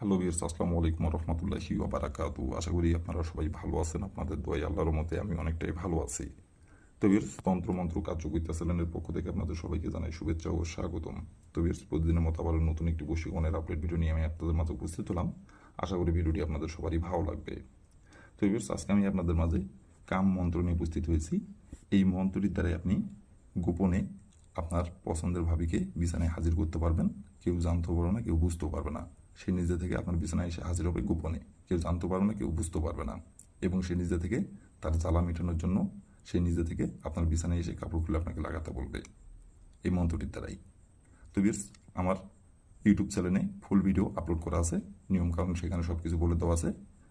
Hello বিয়ার্স আসসালামু আলাইকুম রহমতুল্লাহি ওবারাকাতু আশা করি আপনারা সবাই ভালো আছেন, আপনাদের দোয়াই আল্লাহর মতে আমি অনেকটাই ভালো আছি। তো বিয়ার্স তন্ত্রমন্ত্র কার্যকরিতা চ্যানেলের পক্ষ থেকে আপনাদের সবাইকে জানাই শুভেচ্ছা ও স্বাগতম। তো বিয়ার্স প্রতিদিনের মতো আবার নতুন একটি বৈশিকনের আপডেট ভিডিও নিয়ে আমি আপনাদের মাঝে উপস্থিত হলাম। আশা করি ভিডিওটি আপনাদের সবারই ভালো লাগবে। তো বিয়ার্স আজকে আমি আপনাদের মাঝে কাম মন্ত্র নিয়ে উপস্থিত হয়েছি। এই মন্ত্রটির দ্বারাই আপনি গোপনে আপনার পছন্দের ভাবিকে বিছানায় হাজির করতে পারবেন। কেউ জানতেও পারবে না, কেউ বুঝতেও পারবে না। সে নিজে থেকে আপনার বিছানায় এসে হাজির হবে গোপনে। কেউ জানতে পারবে না, কেউ বুঝতে পারবে না। এবং সে নিজে থেকে তার জ্বালা মেটানোর জন্য সে নিজে থেকে আপনার বিছানায় এসে কাপড় খুলে আপনাকে লাগাতে বলবে। এই মন্ত্রটির দ্বারাই। তো বিয়ার্স আমার ইউটিউব চ্যানেলে ফুল ভিডিও আপলোড করা আছে। নিয়মকানুন সেখানে সব কিছু বলে দেওয়া আছে।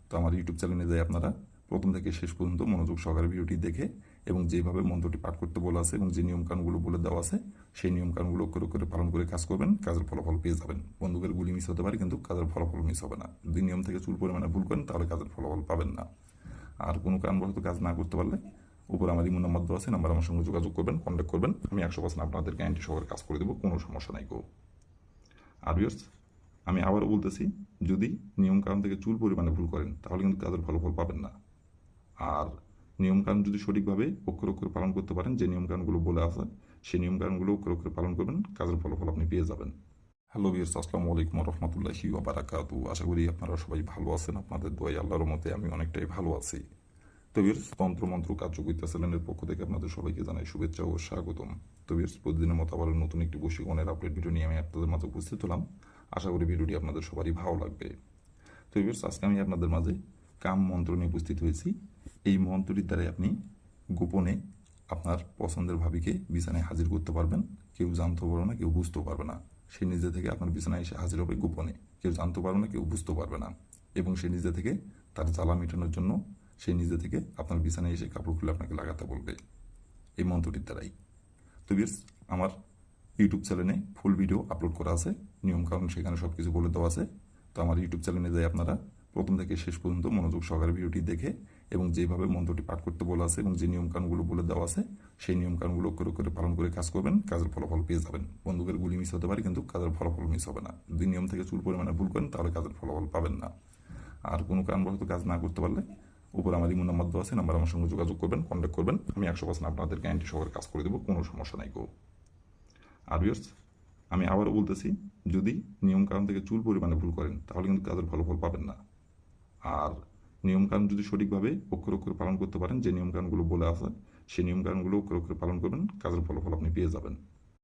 তো আমার ইউটিউব চ্যানেলে যাই আপনারা, প্রথম থেকে শেষ পর্যন্ত মনোযোগ সহকারে ভিডিওটি দেখে এবং যেভাবে মন্ত্রটি পাঠ করতে বলা আছে এবং যে নিয়মকানুনগুলো বলে দেওয়া আছে, সেই নিয়মকানুনগুলো করে করে পালন করে কাজ করবেন, কাজের ফলাফল পেয়ে যাবেন। বন্ধুকের গুলি মিস হতে পারে, কিন্তু কাজের ফলাফল মিস হবে না। যদি নিয়ম থেকে চুল পরিমাণে ভুল করেন, তাহলে কাজের ফলাফল পাবেন না। আর কোনো কারণবশত কাজ না করতে পারলে উপর আমার ইমন নাম্বার দেওয়া আছে, নাম্বার আমার সঙ্গে যোগাযোগ করবেন কন্ট্যাক্ট করবেন। আমি একশো পার্সেন্ট আপনাদের গ্যারান্টি সহকারে কাজ করে দেবো, কোনো সমস্যা নাই গো। আর ভিউয়ার্স আমি আবারও বলতেছি, যদি নিয়ম নিয়মকানুন থেকে চুল পরিমাণে ভুল করেন, তাহলে কিন্তু কাজের ফলাফল পাবেন না। আর নিয়মকানুন যদি সঠিকভাবে অক্ষর অক্ষরে পালন করতে পারেন, যে নিয়মকানুনগুলো বলে আছে, সেই নিয়মকানুনগুলো অক্ষর অক্ষরে পালন করবেন, কাজের ফলাফল আপনি পেয়ে যাবেন। হ্যালো বিয়ার্স আসসালামু আলাইকুম রহমতুল্লাহি ওবারাকাতু আশা করি আপনারা সবাই ভালো আছেন, আপনাদের দোয়াই আল্লাহর মতে আমি অনেকটাই ভালো আছি। তো বিয়ার্স তন্ত্রমন্ত্র কার্যকরিতা চ্যানেলের পক্ষ থেকে আপনাদের সবাইকে জানাই শুভেচ্ছা ও স্বাগতম। তো বিয়ার্স প্রতিদিনের মতো আবার নতুন একটি বৈশিকনের আপডেট ভিডিও নিয়ে আমি আপনাদের মাঝে উপস্থিত হলাম। আশা করি ভিডিওটি আপনাদের সবারই ভালো লাগবে। তো বিয়ার্স আজকে আমি আপনাদের মাঝে কাম মন্ত্র নিয়ে উপস্থিত হয়েছি। এই মন্ত্রটির দ্বারাই আপনি গোপনে আপনার পছন্দের ভাবিকে বিছানায় হাজির করতে পারবেন। কেউ জানতেও পারবে না, কেউ বুঝতেও পারবে না। সে নিজে থেকে আপনার বিছানায় এসে হাজির হবে গোপনে। কেউ জানতে পারবে না, কেউ বুঝতেও পারবে না। এবং সে নিজে থেকে তার জ্বালা মেটানোর জন্য সে নিজে থেকে আপনার বিছানায় এসে কাপড় খুলে আপনাকে লাগাতে বলবে। এই মন্ত্রটির দ্বারাই তো বিয়ার্স আমার ইউটিউব চ্যানেলে ফুল ভিডিও আপলোড করা আছে। নিয়মকানুন সেখানে সব কিছু বলে দেওয়া আছে। তো আমার ইউটিউব চ্যানেলে যাই আপনারা, প্রথম থেকে শেষ পর্যন্ত মনোযোগ সহকারে ভিডিওটি দেখে এবং যেভাবে মন্ত্রটি পাঠ করতে বলা আছে এবং যে নিয়মকানুনগুলো বলে দেওয়া আছে, সেই নিয়মকানুনগুলো করে করে পালন করে কাজ করবেন, কাজের ফলাফল পেয়ে যাবেন। বন্ধুকের গুলি মিস হতে পারে, কিন্তু কাজের ফলাফল মিস হবে না। যদি নিয়ম থেকে চুল পরিমাণে ভুল করেন, তাহলে কাজের ফলাফল পাবেন না। আর কোনো কারণবশত কাজ না করতে পারলে উপর আমার ইমন নাম্বার দেওয়া আছে, নাম্বার আমার সঙ্গে যোগাযোগ করবেন কন্ট্যাক্ট করবেন। আমি একশো পার্সেন্ট আপনাদের গ্যারান্টি সহকারে কাজ করে দেবো, কোনো সমস্যা নাই গো। আর ভিউয়ার্স আমি আবারও বলতেছি, যদি নিয়মকানুন থেকে চুল পরিমাণে ভুল করেন, তাহলে কিন্তু কাজের ফলাফল পাবেন না। আর নিয়মকানুন যদি সঠিকভাবে অক্ষর অক্ষর পালন করতে পারেন, যে নিয়মকানুনগুলো বলে আসে সেই নিয়মকানুনগুলো অক্ষর অক্ষর পালন করবেন, কাজের ফলাফল আপনি পেয়ে যাবেন।